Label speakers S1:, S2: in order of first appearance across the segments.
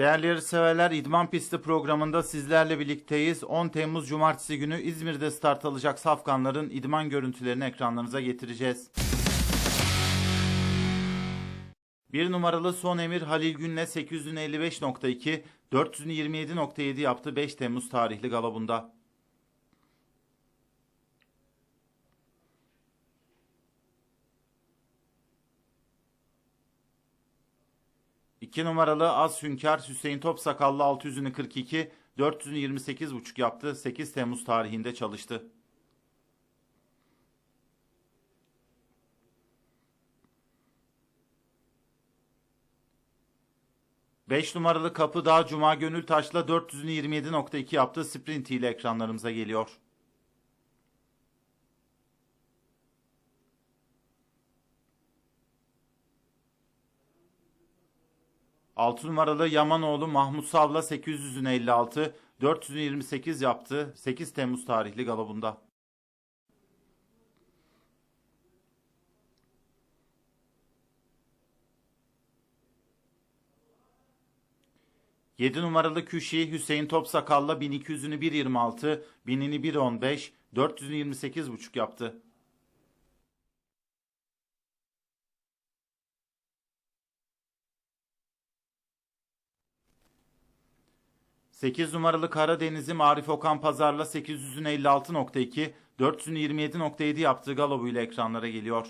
S1: Değerli yarışseverler İdman Pisti programında sizlerle birlikteyiz. 10 Temmuz Cumartesi günü İzmir'de start alacak safkanların idman görüntülerini ekranlarınıza getireceğiz. Bir numaralı Son Emir Halil Gün'le 855.2, 427.7 yaptı 5 Temmuz tarihli galabunda. İki numaralı Az Hünkar Hüseyin Topsakallı 600'ünü 42, 428.5 yaptı. 8 Temmuz tarihinde çalıştı. Beş numaralı Kapıdağ Cuma Gönül Taş'la 400'ünü 27.2 yaptı. Sprint ile ekranlarımıza geliyor. 6 numaralı Yamanoğlu Mahmut Sav'la 800'ün 56, 428 yaptı. 8 Temmuz tarihli galabunda. Yedi numaralı Küşi Hüseyin Topsakal'la 1200'ünü 1.26, 1000'ini 1.15, 428,5 yaptı. 8 numaralı Karadeniz'im Arif Okan Pazar'la 800'ün 56.2, 400'ün 27.7 yaptığı galobu ile ekranlara geliyor.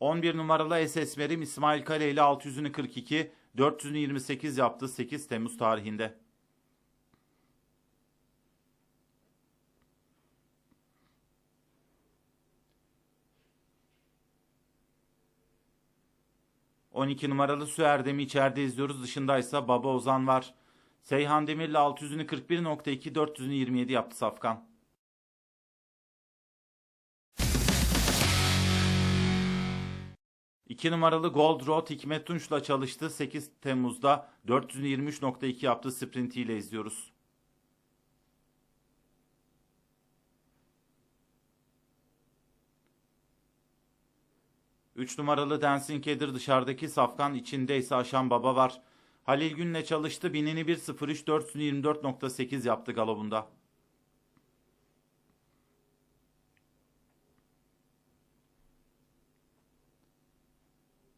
S1: ...11 numaralı SS Merim İsmail Kale ile 600'ünü 42, 400'ünü 28 yaptı 8 Temmuz tarihinde. 12 numaralı Su Erdem'i içeride izliyoruz. Dışındaysa Baba Ozan var. Seyhan Demir'le 600'ünü 41.2, 400'ünü 27 yaptı Safkan. İki numaralı Gold Road Hikmet Tunç'la çalıştı. 8 Temmuz'da 423.2 yaptı sprintiyle izliyoruz. 3 numaralı Dancing Keder dışarıdaki safkan içinde ise Aşan Baba var. Halil Gün'le çalıştı. Binini 1.03 424.8 yaptı galobunda.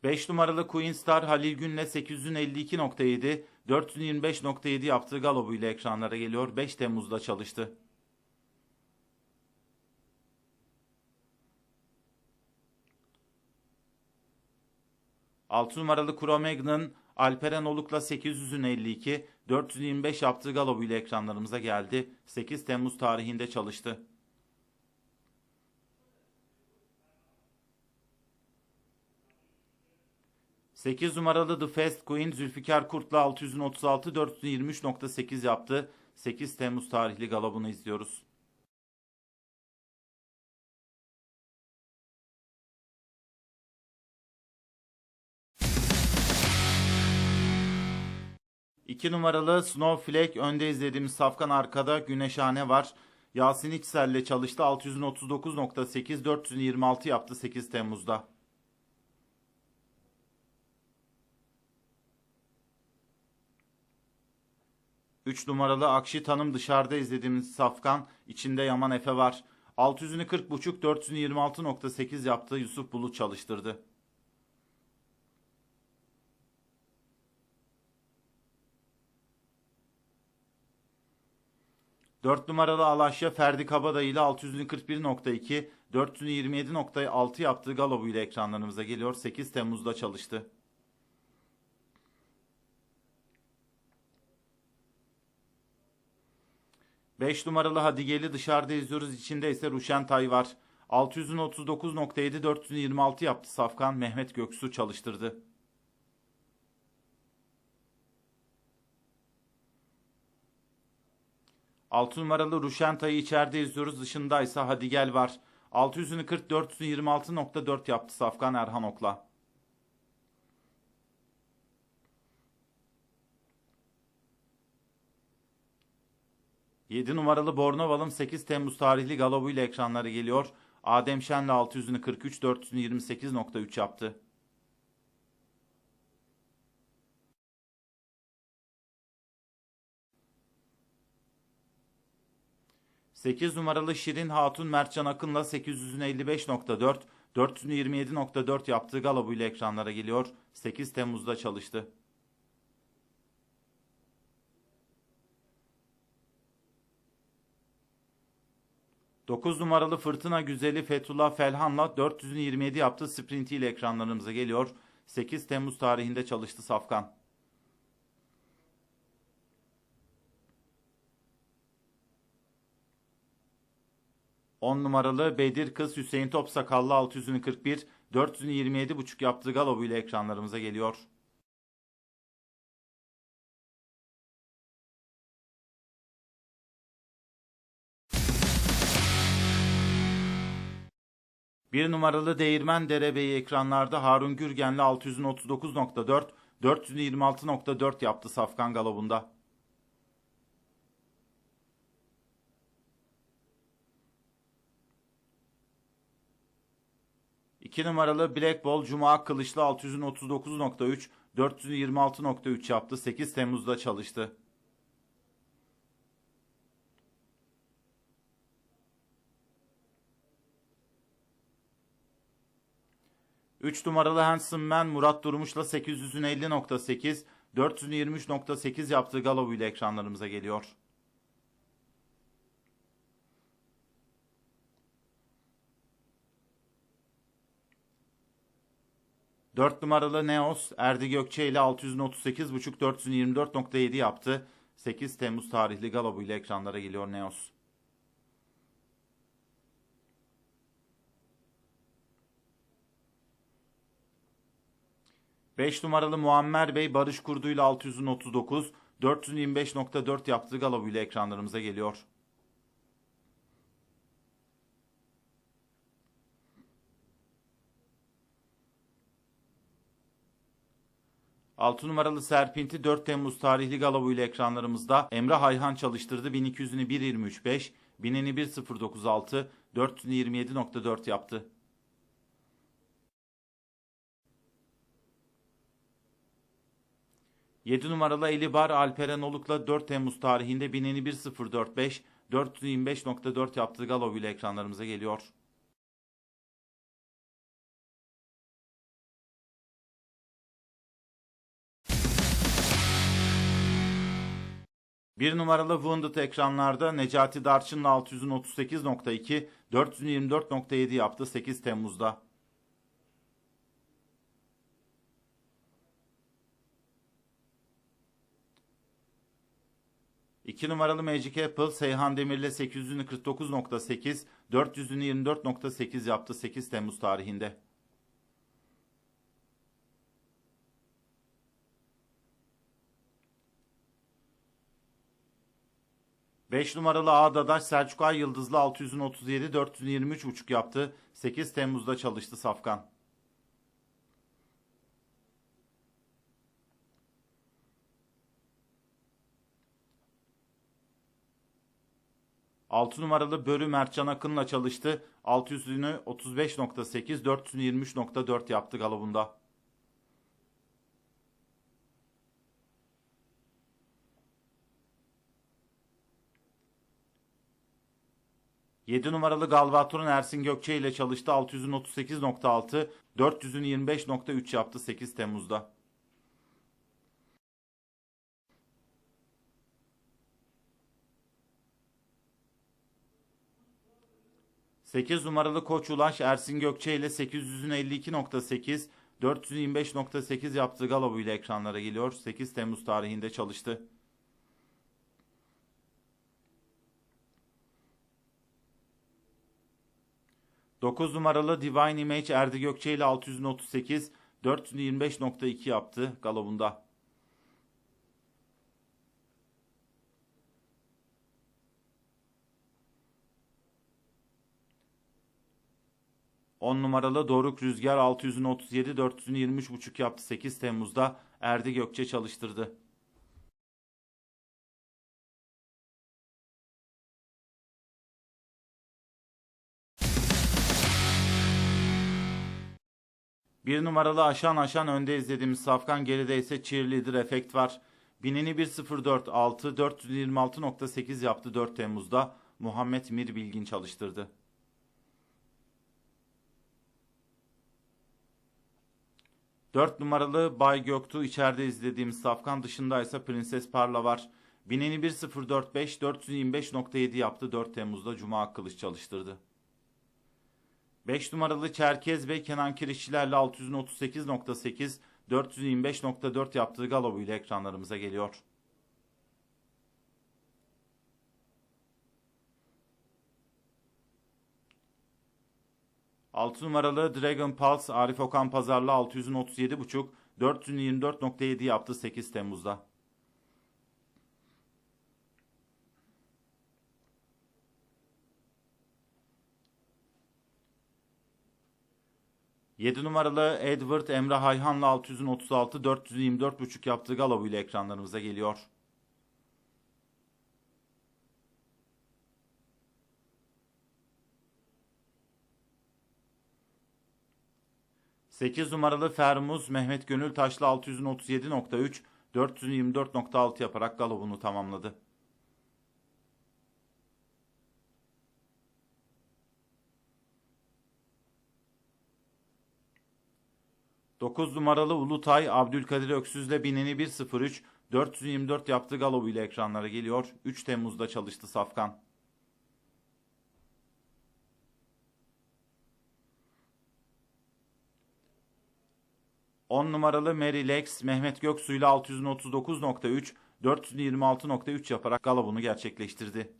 S1: Beş numaralı Queen Star Halil Gün'le 852.7, 425.7 yaptığı galobuyla ekranlara geliyor. 5 Temmuz'da çalıştı. 6 numaralı Cro-Magnon Alperen Oluk'la 800'ün 52, 425 yaptığı galobu ile ekranlarımıza geldi. 8 Temmuz tarihinde çalıştı. Sekiz numaralı The Fast Queen Zülfikar Kurt'la 636 423.8 yaptı. 8 Temmuz tarihli galobunu izliyoruz. 2 numaralı Snowflake önde izlediğimiz Safkan arkada Güneşhane var. Yasin İçsel'le çalıştı. 639.8 426 yaptı 8 Temmuz'da. Üç numaralı Akşi Tanım dışarıda izlediğimiz Safkan içinde Yaman Efe var. 600'ünü 40.5 400'ünü 26.8 yaptı Yusuf Bulut çalıştırdı. 4 numaralı Alaşya Ferdi Kabadayı ile 641.2, 427.6 yaptığı Galobu ile ekranlarımıza geliyor. 8 Temmuz'da çalıştı. Beş numaralı Hadigeli dışarıda izliyoruz. İçinde ise Ruşentay var. 600'ün 39.7, 426 yaptı Safkan. Mehmet Göksu çalıştırdı. 6 numaralı Ruşenta'yı içeride izliyoruz. Dışındaysa Hadi Gel var. 600'ünü 40 400'ünü 26.4 yaptı Safkan Erhan Okla. Yedi numaralı Bornoval'ım 8 Temmuz tarihli Galobu ile ekranlara geliyor. Adem Şen'le 600'ünü 43 400'ünü 28.3 yaptı. Sekiz numaralı Şirin Hatun Mertcan Akın'la 800'ünü 55.4, 400'ünü 27.4 yaptığı galobuyla ekranlara geliyor. 8 Temmuz'da çalıştı. 9 numaralı Fırtına Güzeli Fethullah Felhan'la 400'ünü 27 yaptığı sprintiyle ekranlarımıza geliyor. 8 Temmuz tarihinde çalıştı Safkan. On numaralı Bedir Kız Hüseyin Topsakallı 600'ünü 41, 400'ünü 27,5 yaptığı galobuyla ekranlarımıza geliyor. Bir numaralı Değirmen Derebeyi ekranlarda Harun Gürgen'le 639.4, 426.4 yaptı Safkan Galobunda. İki numaralı Black Ball Cuma Kılıçlı 639.3, 426.3 yaptı. 8 Temmuz'da çalıştı. 3 numaralı Handsome Man Murat Durmuş'la 850.8, 423.8 yaptığı Galo ile ekranlarımıza geliyor. Dört numaralı Neos Erdi Gökçe ile 638.5 424.7 yaptı. 8 Temmuz tarihli Galo ile ekranlara geliyor Neos. 5 numaralı Muammer Bey Barış Kurdu ile 639, 425.4 yaptığı galobuyla ekranlarımıza geliyor. Altı numaralı Serpinti 4 Temmuz tarihli galobuyla ekranlarımızda Emre Hayhan çalıştırdı. 1200'ünü 1.23.5, 1000'ini 1.096, 400'ünü 27.4 yaptı. 7 numaralı Elibar Alperen Oluk'la 4 Temmuz tarihinde bineni 1045, 425.4 yaptığı Galov ile ekranlarımıza geliyor. Bir numaralı Wounded ekranlarda Necati Darçın'la 638.2, 424.7 yaptı 8 Temmuz'da. 2 numaralı Magic Apple Seyhan Demir'le 800'ünü 49.8, 400'ünü 24.8 yaptı 8 Temmuz tarihinde. 5 numaralı Ağdadaş Selçuk Ay Yıldızlı 637 423,5 yaptı. 8 Temmuz'da çalıştı Safkan. Altı numaralı Bölü Mertcan Akın'la çalıştı. 600'ünü 35.8, 423.4 yaptı galabunda. 7 numaralı Galvatron Ersin Gökçe ile çalıştı 638.6, 400'ün 25.3 yaptı 8 Temmuz'da. Sekiz numaralı koç Ulaş Ersin Gökçe ile 852.8, 425.8 yaptığı Galabo ile ekranlara geliyor. 8 Temmuz tarihinde çalıştı. Dokuz numaralı Divine Image Erdi Gökçe ile 638, 425.2 yaptı galobunda. 10 numaralı Doruk Rüzgar 637 423.5 yaptı 8 Temmuz'da Erdi Gökçe çalıştırdı. Bir numaralı aşan aşan önde izlediğimiz Safkan geride ise cheerleader efekt var. Binini 1.04.6 426.8 yaptı 4 Temmuz'da. Muhammed Mir Bilgin çalıştırdı. Dört numaralı Bay Göktuğ içeride izlediğimiz Safkan dışında ise Prenses Parla var. Bineni 1.045 425.7 yaptı 4 Temmuz'da Cuma Kılıç çalıştırdı. 5 numaralı Çerkez ve Kenan Kirişçilerle 638.8 425.4 yaptığı Galobu ile ekranlarımıza geliyor. Altı numaralı Dragon Pulse Arif Okan Pazarlı 637.5 424.7 yaptı 8 Temmuz'da. 7 numaralı Edward Emre Hayhan'la 636 424.5 yaptığı Galabu ile ekranlarımıza geliyor. Sekiz numaralı Fermuz Mehmet Gönül Taşlı 637.3 424.6 yaparak galobunu tamamladı. 9 numaralı Ulutay Abdülkadir Öksüz'le bineni 1.03 424 yaptığı galobu ile ekranlara geliyor. 3 Temmuz'da çalıştı Safkan. On numaralı Mary Lex Mehmet Göksu ile 639.3 426.3 yaparak galobunu gerçekleştirdi.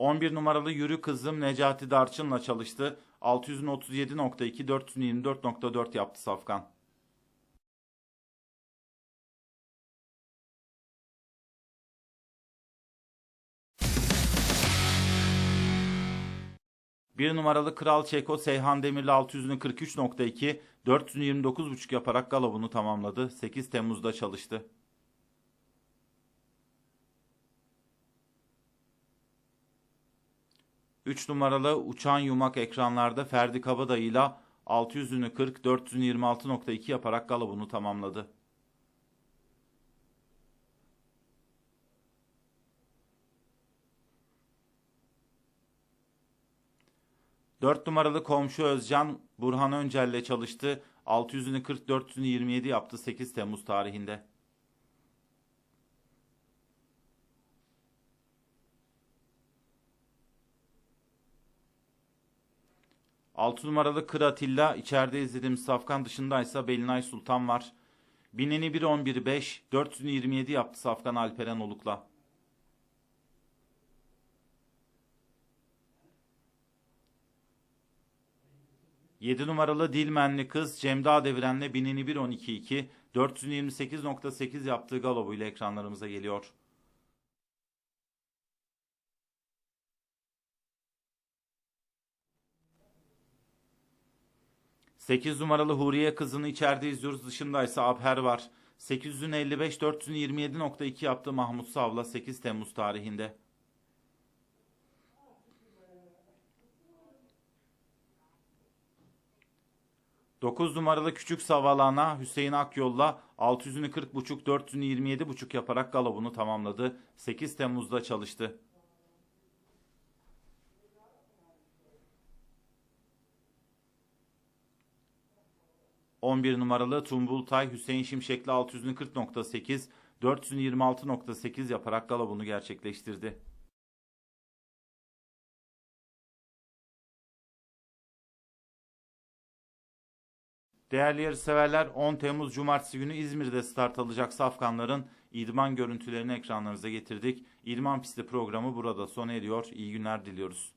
S1: 11 numaralı Yürü Kızım Necati Darçın'la çalıştı. 637.2 424.4 yaptı Safkan. Bir numaralı Kral Çeko Seyhan Demirli 643.2 429.5 yaparak galobunu tamamladı. 8 Temmuz'da çalıştı. 3 numaralı uçan yumak ekranlarda Ferdi Kabadayı ile 600'ünü 40 426.2 yaparak galabını tamamladı. Dört numaralı komşu Özcan Burhan Öncel ile çalıştı. 600'ünü 40 427 yaptı 8 Temmuz tarihinde. 6 numaralı Kıratilla içeride izlediğim Safkan dışındaysa Belinay Sultan var. Bineni 1.11.5 427 yaptı Safkan Alperen Oluk'la. Yedi numaralı Dilmenli kız Cemda Deviren'le bineni 1.12.2 428.8 yaptığı galobu ile ekranlarımıza geliyor. 8 numaralı Huriye kızını içeride izliyoruz. Dışında ise Abher var. 855 427.2 yaptı Mahmut Savla 8 Temmuz tarihinde. Dokuz numaralı Küçük Savalana Hüseyin Akyol'la 600'ünü 40.5 427.5 yaparak galobunu tamamladı. 8 Temmuz'da çalıştı. 11 numaralı Tumbultay Hüseyin Şimşek'le 640.8, 426.8 yaparak galabunu gerçekleştirdi. Değerli yarışseverler 10 Temmuz Cumartesi günü İzmir'de start alacak safkanların idman görüntülerini ekranlarınıza getirdik. İdman pisti programı burada sona eriyor. İyi günler diliyoruz.